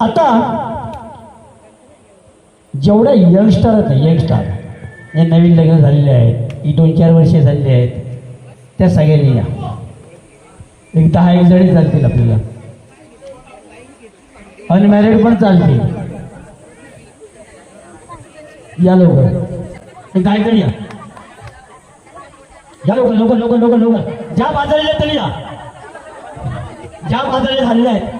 आता जेवढ्या यंगस्टर आहेत यंगस्टर हे नवीन लग्न झालेले आहेत. ही दोन चार वर्षे झालेली आहेत. त्या सगळ्यांनी या. एक दहा एक जणी चालतील आपल्याला. अनमॅरिड पण चालतील. या लवकर. एक दहा एक जणी या. या लवकर लवकर लवकर लवकर लवकर. ज्या बाजाराला तरी या. ज्या बाजाराला झालेल्या आहेत.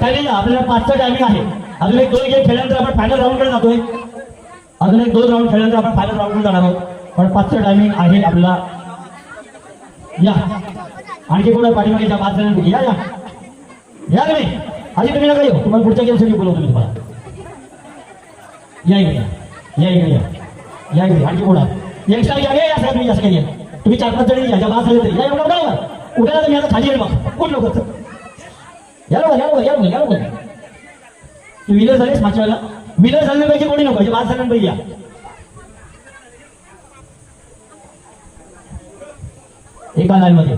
त्यांनी या आपल्याला पाचचा टायमिंग आहे. अजून एक दोन गेम खेळल्यानंतर आपण फायनल राऊंडकडे जातोय. अजून एक दोन राऊंड खेळल्यानंतर आपण फायनल राऊंडकडे जाणार आहोत. पण पाचचा टायमिंग आहे आपला. या. आणखी कोणा पाठीमागे? ज्या बाद झालेल्या या या. या तुम्ही आधी तुम्ही नका येऊ. तुम्हाला पुढच्या गेमसाठी बोलवतो मी तुम्हाला. या इकडे या. इकडे या. या इकडे. आणखी कोणा यंगस्टर या. या सगळ्या तुम्ही असं काही या. तुम्ही चार पाच जणी या. ज्या पाच झाले या एवढा उठायला मी आता खाली येईल मग कोण लोक या लवकर या लवकर या लवकर या तू विनर झालीस मागच्या वेळेला विनर झाल्यापैकी कोणी नको जे बाद झाल्यापैकी या. एका लाईन मध्ये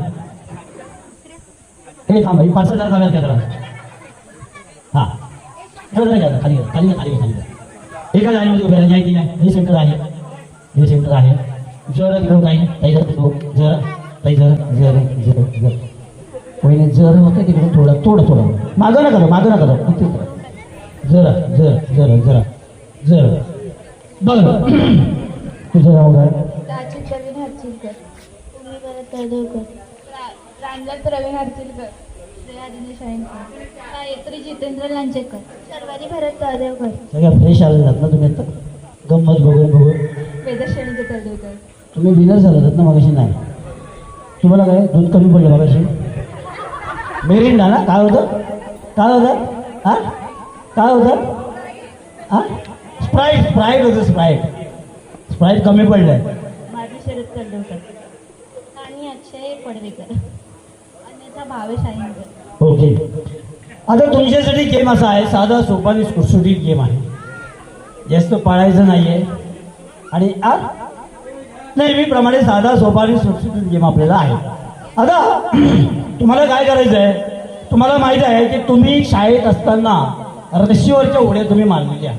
हे थांबा ही पाच हजार जागा त्या हा. एवढं नाही खाली खाली खाली खाली एका लाईन मध्ये उभ्या राहा, या इथे हे सेंटर आहे. हे सेंटर आहे. जर घेऊन काही काही जर जर. काही जर जर जर जर. पहिले जर होतं तिकडून थोडं थोडं थोडं. मागं नका जाऊ, मागं नका जाऊ. इथे उतरा. जरा जर जरा जरा जर. बघ. तुझं नाव काय? प्रवीण हरचिलकर. गायत्री जितेंद्र भरत तळदेवकर सगळ्या फ्रेश ना तुम्ही आता? गंमत बघून बघून. वेदश्रेणीचे तळदेवकर तुम्ही विनर झाला ना मगाशी? नाही. तुम्हाला काय दूध कमी पडलं मगाशी? मेरिंडा ना काय होतं काय होतं हा काय होतं हा स्प्राईट स्प्राईट होतं स्प्राईट स्प्राईट कमी पडलंय. माझी शरद तळदेवकर आणि अक्षय पडवेकर अन्यथा भावेश आयंकर ओके आता तुमच्यासाठी गेम असा आहे. साधा सोपा आणि सुटसुटीत गेम आहे. जास्त पाळायचं नाही आहे आणि आ नेहमीप्रमाणे साधा सोपा आणि सुटसुटीत गेम आपल्याला आहे. आता तुम्हाला काय करायचं आहे तुम्हाला माहीत आहे की तुम्ही शाळेत असताना रशीवरच्या उड्या तुम्ही मारलेल्या.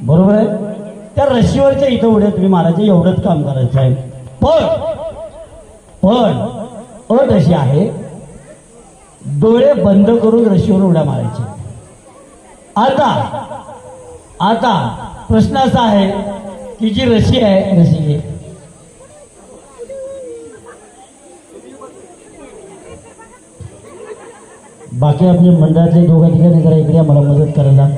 बरोबर आहे? त्या रशीवरच्या इथं उड्या तुम्ही मारायचे एवढंच काम करायचं आहे. पण पण अट अशी आहे डोळे बंद करून रशीवर उड्या मारायचे. आता आता प्रश्न असा आहे की जी रशी आहे रशी आहे बाकी आपले मंडळातले दोघा ठिकाणी जरा इकडे मला मदत करायला.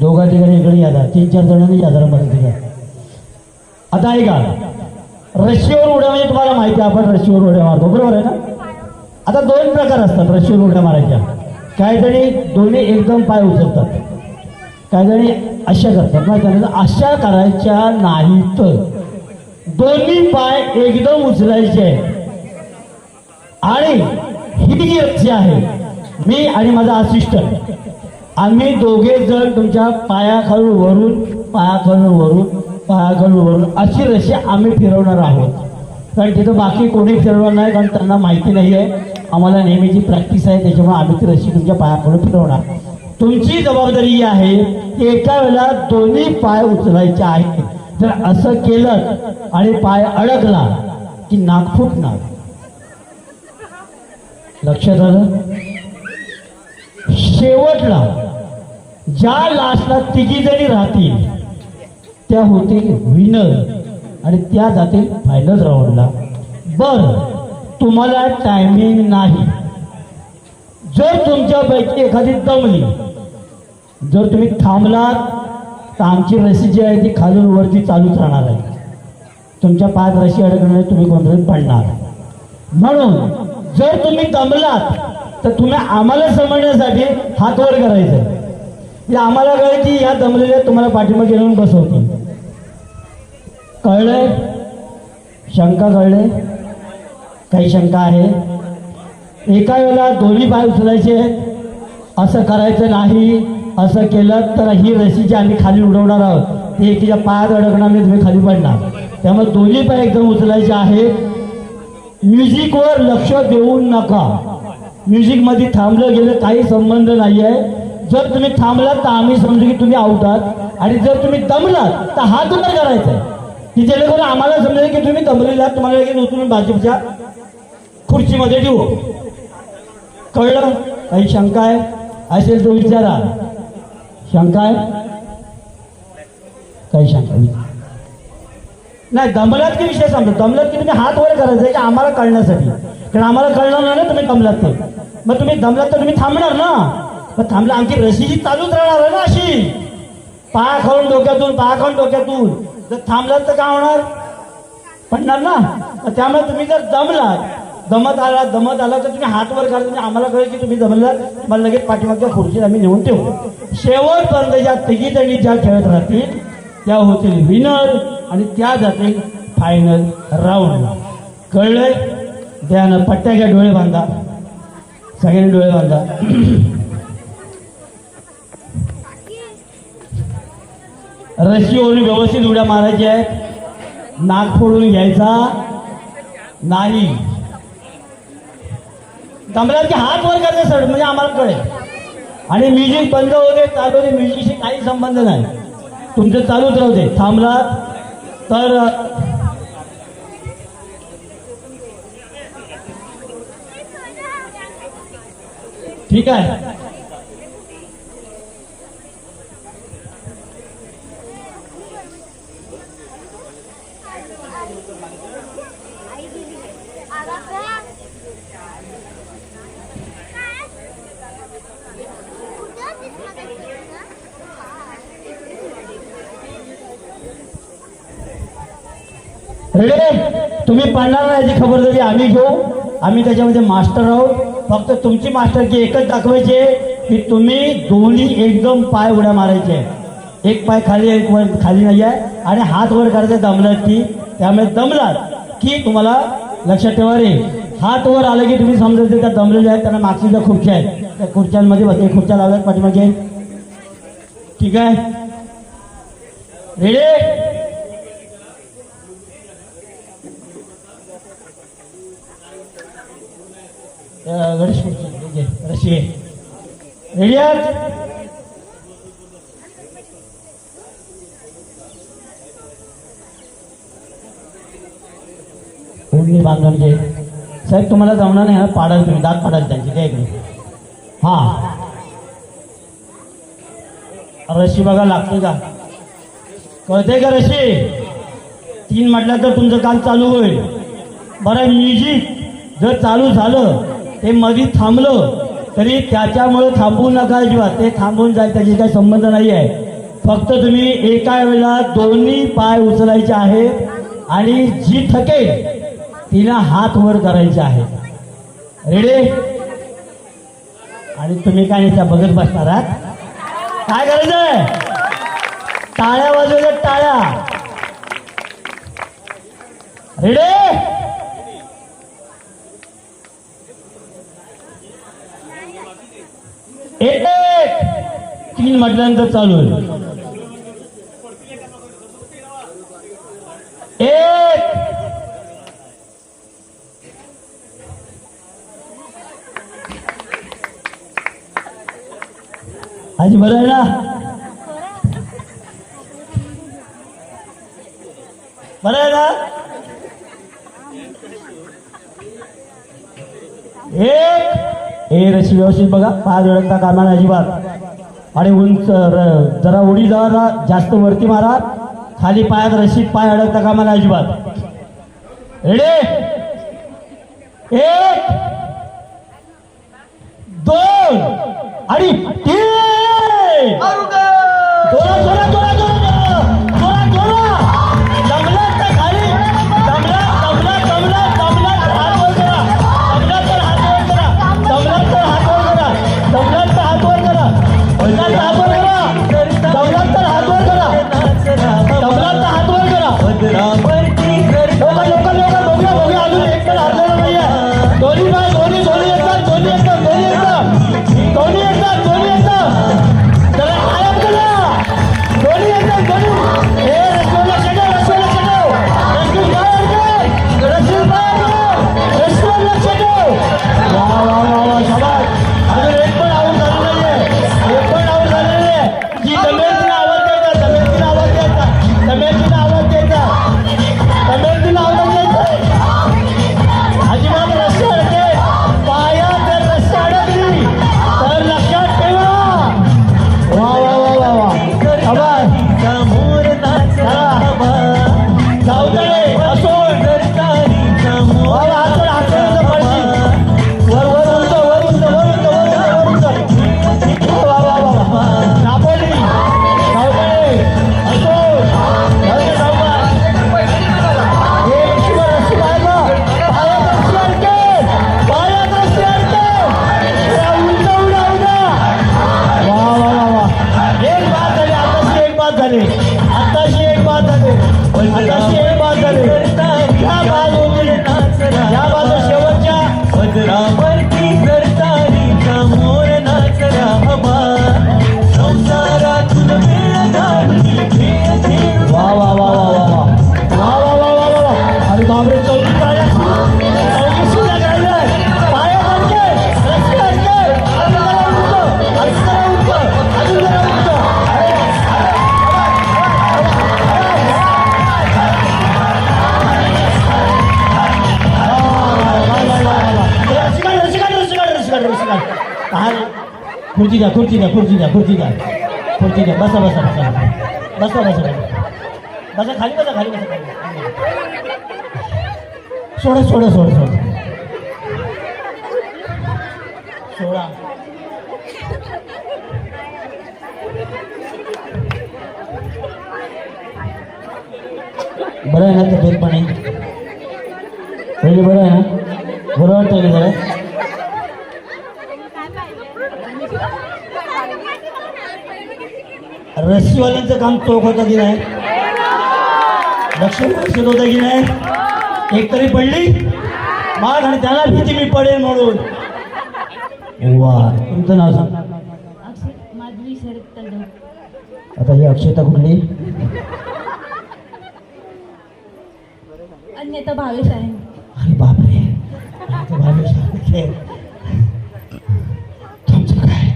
दोघा ठिकाणी इकडे या तीन चार जणांनी या जरा मदत करा. आता ऐका. रशीवर उड्या म्हणजे तुम्हाला माहिती आहे आपण रशीवर उड्या मारतो. बरोबर आहे ना? आता दोन प्रकार असतात रशीवर उड्या मारायच्या. काही जणी दोन्ही एकदम पाय उचलतात. काही जणी अशा करतात. ना त्यांना अशा करायच्या नाहीत. दोन्ही पाय एकदम उचलायचे आणि ही जी रस्सी आहे. मी आणि माझा असिस्टंट आम्ही दोघे जण तुमच्या पायाखालून वरून पायाखालून वरून पायाखालून वरून अशी रशी आम्ही फिरवणार आहोत. कारण तिथं बाकी कोणी फिरवणार नाही कारण त्यांना माहिती नाही आहे आम्हाला नेहमीची प्रॅक्टिस आहे त्याच्यामुळे आम्ही ती रशी तुमच्या पायाखालून फिरवणार. तुमची जबाबदारी ही आहे की एका वेळेला दोन्ही पाय उचलायचे आहेत. जर असं केलं आणि पाय अडकला की नाक फुटणार लक्षात आलं शेवटला ज्या लास्टला तिघी जणी राहतील त्या होतील विनर आणि त्या जातील फायनल राऊंडला बर तुम्हाला टायमिंग नाही. जर तुमच्यापैकी एखादी दमली जर तुम्ही थांबलात तर आमची रशी जी आहे ती खालून वरती चालूच राहणार आहे. तुमच्या पाच रशी अडकणार तुम्ही गोंधळून पडणार. म्हणून जर तुम्ही दमलात तर तुम्ही आम्हाला समजण्यासाठी हात वर करायचं. आम्हाला कळलं की या दमलेल्या तुम्हाला पाठीमागे येऊन बसवतील. कळलंय? शंका कळले काही शंका आहे? एका वेळेला दोन्ही पाय उचलायचे. असं करायचं नाही. असं केलं तर ही रशी जी आम्ही खाली उडवणार आहोत ती एकीच्या पायात अडकणार नाही तुम्ही खाली पडणार. त्यामुळे दोन्ही पाय एकदम उचलायचे आहेत. म्युझिकवर लक्ष देऊ नका. म्युझिकमध्ये थांबलं गेलं काही संबंध नाही आहे जर तुम्ही थांबलात तर आम्ही समजू की तुम्ही आउट आणि जर तुम्ही दमलात तर हात वर करायचा आहे. की जेणेकरून आम्हाला समजेल की तुम्ही दमलेला तुम्हाला लगेच उचलून भाजपच्या खुर्चीमध्ये ठेवू. कळलं? काही शंका आहे? असेल तो विचारा. शंका आहे? काही शंका विचारा नाही दमलात की विषय सांगतो. दमलात की तुम्ही हात वर करायचं आहे की आम्हाला कळण्यासाठी. कारण आम्हाला कळणार नाही तुम्ही दमलात तर. मग तुम्ही दमलात तर तुम्ही थांबणार ना. मग थांबला आमची रशी चालूच राहणार आहे ना अशी. पाया खाऊन डोक्यातून पाया खाऊन डोक्यातून. जर थांबलात तर काय होणार? पडणार ना. त्यामुळे तुम्ही जर दमलात दमत आला दमत आला तर तुम्ही हात वर करा. म्हणजे आम्हाला कळेल की तुम्ही दमलात. मला लगेच पाठीमागच्या खुर्चीत आम्ही नेऊन ठेवू. शेवटपर्यंत ज्या तिघी जणी ज्या खेळत राहतील त्या होतील विनर आणि त्या जातील फायनल राऊंड कळलंय? द्यानं पट्ट्या घ्या डोळे बांधा. सगळ्यांनी डोळे बांधा. रशीवरून व्यवस्थित उड्या मारायच्या आहेत. नाक फोडून घ्यायचा. नाही. दमल्यात की हात वर करते सर म्हणजे आम्हाला कळेल. आणि म्युझिक बंद होते चालू म्युझिकशी काही संबंध नाही. तुमचं चालूच राहू दे. थांबला. तर ठीक आहे. रेडे तुम्ही पडणार नाही याची खबरदारी आम्ही घेऊ. आम्ही त्याच्यामध्ये मास्टर आहोत. फक्त तुमची मास्टर की एकच दाखवायची आहे की तुम्ही दोन्ही एकदम पाय उड्या मारायचे. एक पाय खाली एक वर खाली नाही आहे. आणि हात वर करायचे दमलात की त्यामुळे दमलात की तुम्हाला लक्षात ठेवा रे. हात वर आलं की तुम्ही समजायचे त्या दमलेल्या आहेत त्यांना मागची ज्या खुर्च्या आहेत त्या खुर्च्यांमध्ये बसले खुर्च्या लावल्यात पाठीमागे. ठीक आहे? रेडे गणेश मूर्ती, रशी रेडी आहात ओढणी साहेब तुम्हाला जमणार नाही हा पाडाल तुम्ही दात पाडाल त्यांची काय इकडे हा. रशी बघा लागते का? कळते का रशी तीन म्हटलं तर तुमचं काम चालू होईल. बरं म्युझिक जर चालू झालं ते मध्ये थांबलं तरी त्याच्यामुळे थांबू नका अजिबात. ते थांबून जाईल त्याची काही संबंध नाही आहे फक्त तुम्ही एका वेळेला दोन्ही पाय उचलायचे आहेत आणि जी थकेल तिला हात वर करायचे आहे रेडे आणि तुम्ही काय नाही त्या बघत बसणार आहात? काय करायचंय टाळ्या वाजवल्या टाळ्या. रेडे एक एक. तीन म्हटल्यानंतर चालू आहे एक. आजी बरं आहे ना? बरं आहे ना? एक. हे रशी व्यवस्थित बघा. पाय जोडता कामा अजिबात. आणि उंच जरा उडी जरा जास्त वरती मारा. खाली पायात रशीत पाय अडकता कामा अजिबात. रेडी एक दोन आणि तीन. muerte. खुर्ची द्या खुर्ची द्या खुर्ची द्या खुर्ची द्या खुर्ची द्या बसा बसा बसा बसा बसा बसा बसा खाली बसा खाली बसा खाली सोडा सोडा सोडा सोडा सोडा बरं आहे ना तब्येत पाणी पहिले बरं आहे ना बरं वाटतं ना जरा रस्सीवाल्यांचं काम चोख होतं की नाही? लक्ष लक्षात होतं की नाही? एक तरी पडली? माग आणि त्याला भीती मी पडेल म्हणून. वा तुमचं नाव सांग. आता ही अक्षता कुठली? अन्यथा भावेश आहे. अरे बापरे. भावेश आहे. तुमचं काय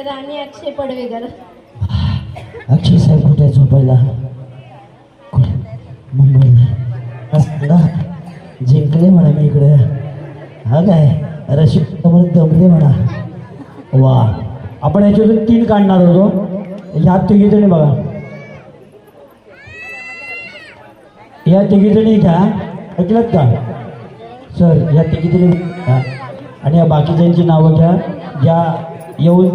राणी अक्षय पडवेकर. अक्षय साहेब कुठे आहे झोपायला? मुंबईला. जिंकले म्हणा मी इकडे. हा काय? रशी म्हणून दमले म्हणा. वा. आपण याच्यातून तीन काढणार होतो. ह्या तिघीजणी बघा. या तिघीजणी घ्या. ऐकलं का? सर या तिघीजणी आणि या बाकीच्यांची नावं घ्या. ज्या येऊन